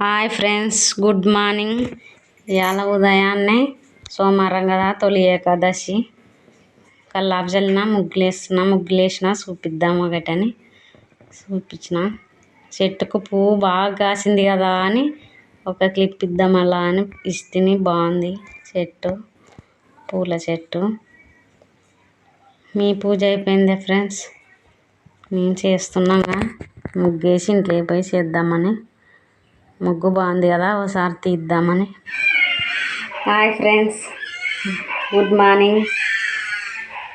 Hi friends good morning. ఇవాళ ఉదయాన్నే సోమవారం కదా తొలి ఏకాదశి. కల్లాపు చల్లిన ముగ్గులు వేస్తున్నా ముగ్గులు చూపిద్దాం ఒకటని. చూపించిన. చెట్టుకు పువ్వు బాగా కాసింది కదా అని ఒక క్లిప్ ఇద్దాం అలా అని ఇస్తిని బాగుంది. చెట్టు పూల చెట్టు. మీ పూజ అయిపోయిందా ఫ్రెండ్స్? మేము చేస్తున్నాగా. ముగ్గేసి ఇంట్లో పోయి చేద్దామని. ముగ్గు బాగుంది కదా ఒకసారి తీద్దామని. హాయ్ ఫ్రెండ్స్ గుడ్ మార్నింగ్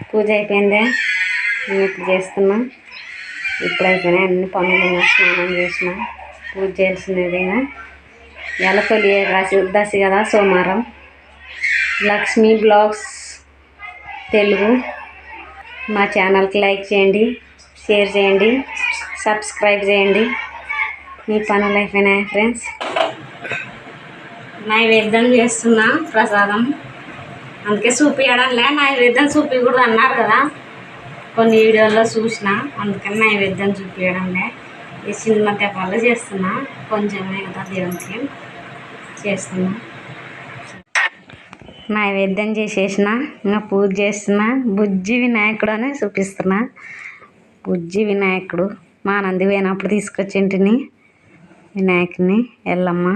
పూజ అయిపోయిందే మీకు చేస్తున్నా. ఇప్పుడు అయిపోయినాయి అన్ని పనులు స్నానం చేసిన పూజ చేయాల్సినదిగా ఎలా తొలి రాసి దశి కదా సోమవారం. లక్ష్మీ బ్లాగ్స్ తెలుగు. మా ఛానల్కి లైక్ చేయండి షేర్ చేయండి సబ్స్క్రైబ్ చేయండి. మీ పనులు అయిపోయినాయి ఫ్రెండ్స్ నైవేద్యం చేస్తున్నా ప్రసాదం. అందుకే చూపించడంలే నైవేద్యం చూపించకూడదు అన్నారు కదా. కొన్ని వీడియోల్లో చూసిన అందుకని నైవేద్యం చూపించడంలే ఈ చిన్న తెపాలు చేస్తున్నా కొంచెమే కదా దేవునికి చేస్తున్నా. నైవేద్యం చేసేసిన ఇంకా పూజ చేస్తున్నా బుజ్జి వినాయకుడు అని చూపిస్తున్నా. బుజ్జి వినాయకుడు మా నంది పోయినప్పుడు తీసుకొచ్చింటిని. వినాయకుని ఎల్లమ్మ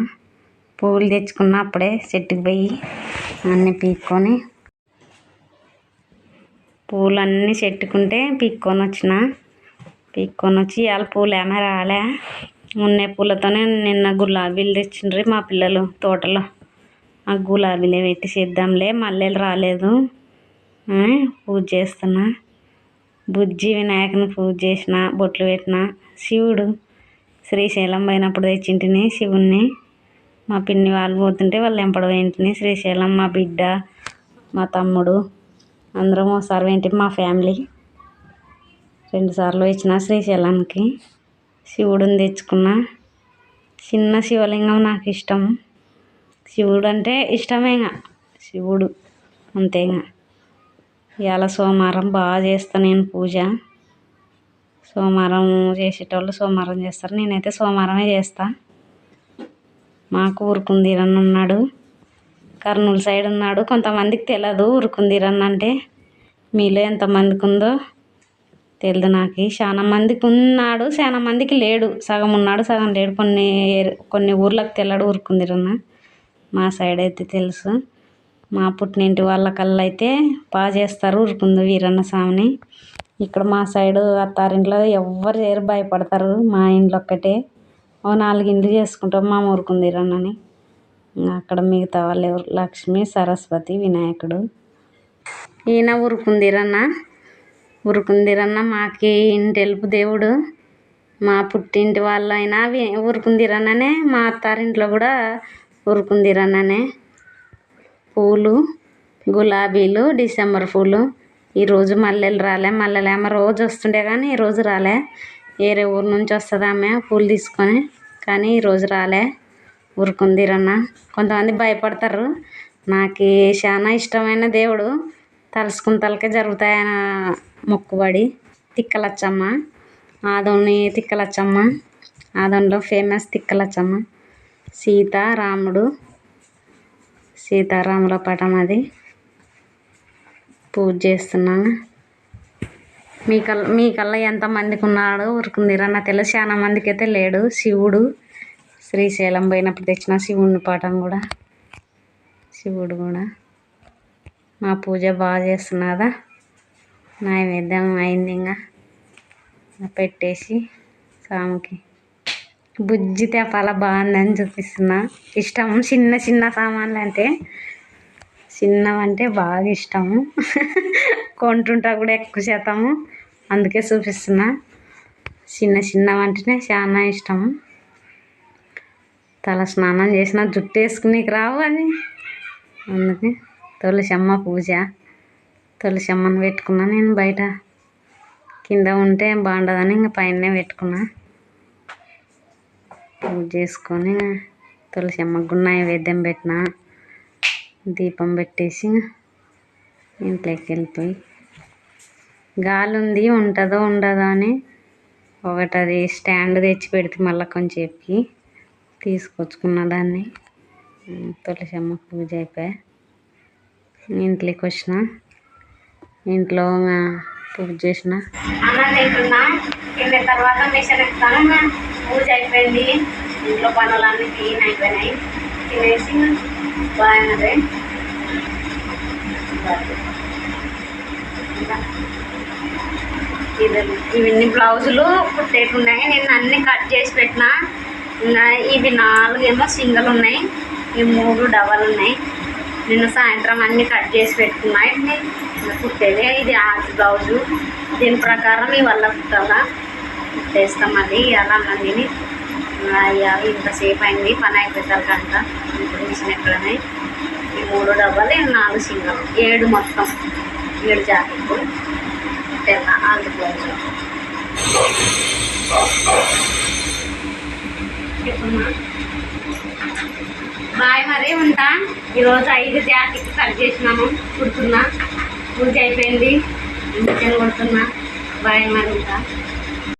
పువ్వులు తెచ్చుకున్న అప్పుడే చెట్టుకు పోయి అన్నీ పీక్కొని పూలు అన్నీ చెట్టుకుంటే పీక్కొని వచ్చిన. పీక్కొని వచ్చి ఇవాళ పూలు ఏమో రాలే. ఉన్న పూలతోనే నిన్న గులాబీలు తెచ్చిండ్రి మా పిల్లలు తోటలో. ఆ గులాబీలే పెట్టి చేద్దాంలే మల్లెలు రాలేదు. పూజ చేస్తున్నా. బుజ్జి వినాయకుని పూజ చేసిన బొట్లు పెట్టిన. శివుడు శ్రీశైలం పోయినప్పుడు తెచ్చింటిని శివుణ్ణి. మా పిన్ని వాళ్ళు పోతుంటే వాళ్ళు ఎంపడ పోయింటిని శ్రీశైలం మా బిడ్డ మా తమ్ముడు. అందరం ఒకసారి ఏంటి మా ఫ్యామిలీ. రెండుసార్లు ఇచ్చిన శ్రీశైలానికి శివుడిని తెచ్చుకున్న. చిన్న శివలింగం నాకు ఇష్టం. శివుడు అంటే ఇష్టమే ఇంకా శివుడు అంతే ఇవాళ సోమవారం బాగా చేస్తాను నేను పూజ. సోమవారం చేసేటోళ్ళు సోమవారం చేస్తారు. నేనైతే సోమవారమే చేస్తా. మాకు ఊరుకుందిరన్న ఉన్నాడు. కర్నూలు సైడ్ ఉన్నాడు. కొంతమందికి తెలియదు ఊరుకుందిరన్న అంటే. మీలో ఎంతమందికి ఉందో తెలియదు నాకు. చాలా మందికి ఉన్నాడు. చాలా మందికి లేడు. సగం ఉన్నాడు సగం లేడు. కొన్ని కొన్ని ఊర్లకు తెల్లడు ఊరుకుందిరన్న మా సైడ్ అయితే తెలుసు. మా పుట్టినింటి వాళ్ళకల్లా అయితే బాగా చేస్తారు ఊరుకుంది వీరన్న స్వామిని. ఇక్కడ మా సైడు అత్తారింట్లో ఎవ్వరు చేయరు భయపడతారు. మా ఇంట్లో ఒక్కటే. ఓ నాలుగు ఇండ్లు చేసుకుంటాం మా ఊరుకుందిరన్నని అక్కడ మిగతా వాళ్ళు ఎవరు? లక్ష్మి సరస్వతి వినాయకుడు. ఈయన ఉరుకుందిరన్న ఉరుకుందిరన్న మాకి ఇంటెలుపు దేవుడు. మా పుట్టింటి వాళ్ళైనా ఉరుకుందిరన్ననే మా అత్తారింట్లో కూడా ఉరుకుందిరన్ననే పూలు గులాబీలు డిసెంబర్ పూలు. ఈరోజు మల్లెలు రాలే మల్లెలు ఆమె రోజు వస్తుండే కానీ ఈరోజు రాలే. వేరే ఊరు నుంచి వస్తుంది ఆమె? పూలు తీసుకొని. కానీ ఈరోజు రాలే. ఊరుకుంది రన్న. కొంతమంది భయపడతారు. నాకు చాలా ఇష్టమైన దేవుడు తలుసుకుంతలకే జరుగుతాయన్న జరుగుతాయన మొక్కుబడి. తిక్కలచ్చమ్మ. ఆదోని తిక్కలచ్చమ్మ. ఆదోనిలో ఫేమస్ తిక్కలచ్చమ్మ. సీత రాముడు. సీతారాముల పటం అది. పూజ చేస్తున్నాను. మీకల్ మీకల్లా ఎంతమందికి ఉన్నాడో నా తెలుసు చాలా మందికి అయితే లేడు. శివుడు శ్రీశైలం పోయినప్పుడు తెచ్చిన శివుని పాఠం కూడా. శివుడు కూడా. మా పూజ బాగా చేస్తున్నదా నైవేద్యం అయింది ఇంకా. పెట్టేసి స్వామికి. బుజ్జి పాల బాగుందని చూపిస్తున్నా. ఇష్టం చిన్న చిన్న సామాన్లు అంటే చిన్నవంటే బాగా ఇష్టము. కొంటుంటా కూడా ఎక్కువ శాతము. అందుకే చూపిస్తున్నా. చిన్న చిన్నవి అంటేనే చాలా ఇష్టము. తల స్నానం చేసిన జుట్టు వేసుకునేకి రావు అని. అందుకే తులసమ్మ పూజ. తులసమ్మను పెట్టుకున్నా నేను బయట. కింద ఉంటే బాగుండదని ఇంకా పైన పెట్టుకున్నా. పూజ చేసుకొని తులసమ్మ గున్నాయి వేద్యం పెట్టిన. దీపం పెట్టేసి ఇంట్లోకి వెళ్ళిపోయి గాలి ఉంది ఉంటుందో ఉండదో అని. ఒకటి అది స్టాండ్ తెచ్చి పెడితే మళ్ళీ కొంచెంసేపుకి తీసుకొచ్చుకున్న దాన్ని. తులసమ్మ పూజ అయిపోయా. ఇంట్లోకి వచ్చిన ఇంట్లో పూజ చేసిన. తర్వాత మిషన్ ఎక్కుతాను పూజ అయిపోయింది. ఇంట్లో పనులన్నీ క్లీన్ అయిపోయినాయి. తినేసి బాగున్నది ఇవన్నీ బ్లౌజులు కుట్టేటున్నాయి నేను అన్ని కట్ చేసి పెట్టిన. ఇవి నాలుగేమో సింగల్ ఉన్నాయి. ఈ మూడు డబల్ ఉన్నాయి. నిన్న సాయంత్రం అన్ని కట్ చేసి పెట్టుకున్నాయి కుట్టేవి. ఇది ఆది బ్లౌజు. దీని ప్రకారం ఇవల్ల కుట్టాలా? కుట్టేస్తాం అది. అలా మందిని ఇంతసేపు అయింది. పని అయిపోతారు కనుక ఇప్పుడు మిషన్ ఎక్కడనే. మూడు డబ్బాలు నాలుగు సింగల్ ఏడు మొత్తం. ఏడు జాకెట్లు. తెల్ల ఆది బ్లౌజ్ బాయ్ మరి ఉంటా? ఈరోజు ఐదు జాకెట్ కట్ చేసినాము. కుడుతున్నా. పూజ అయిపోయింది. మిషన్ కొడుతున్నా బాయ్ మరి ఉంటా.